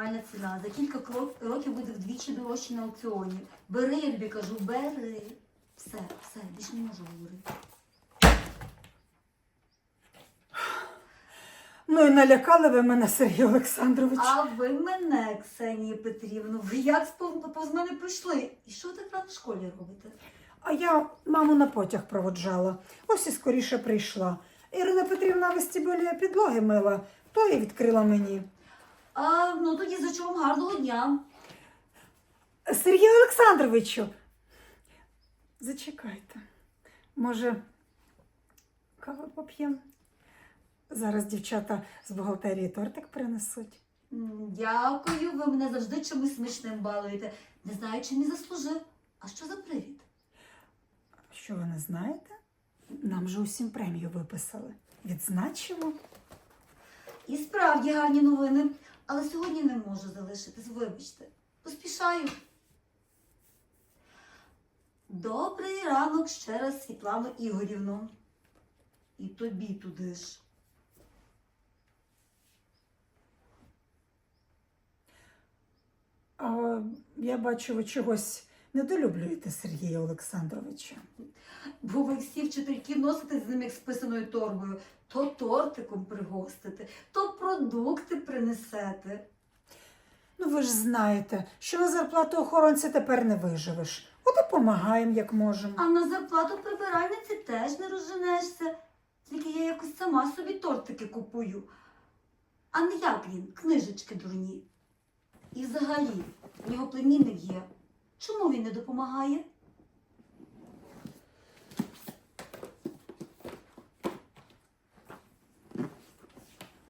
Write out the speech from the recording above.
Ціна. За кілька років буде вдвічі дорожче на аукціоні. Бери, я тобі кажу, бери. Все, все, більше не можу говорити. Ну і налякали ви мене, Сергій Олександрович. А ви мене, Ксенія Петрівна, ви як повз мене пройшли? І що ви так рано в школі робите? А я маму на потяг проводжала. Ось і скоріше прийшла. Ірина Петрівна вестибюлі підлоги мила, то і відкрила мені. А, ну тоді зачу вам гарного дня. Сергію Олександровичу. Зачекайте. Може, каву поп'ємо? Зараз дівчата з бухгалтерії тортик принесуть. Дякую, ви мене завжди чимось смачним балуєте. Не знаю, чим і заслужив. А що за привід? Що ви не знаєте? Нам же усім премію виписали. Відзначимо. І справді гарні новини, але сьогодні не можу залишитись, вибачте. Поспішаю. Добрий ранок ще раз, Світлано Ігорівно. І тобі туди ж. А я бачу, ви чогось недолюблюєте Сергія Олександровича. Бо ви всі вчительки носите з ним як з писаною торбою. То тортиком пригостите, то продукти принесете. Ну, ви ж знаєте, що на зарплату охоронця тепер не виживеш. От і помагаємо, як можемо. А на зарплату прибиральниці теж не розженешся. Тільки я якось сама собі тортики купую. А не як він, книжечки дурні. І взагалі, в нього племінник є. Чому він не допомагає?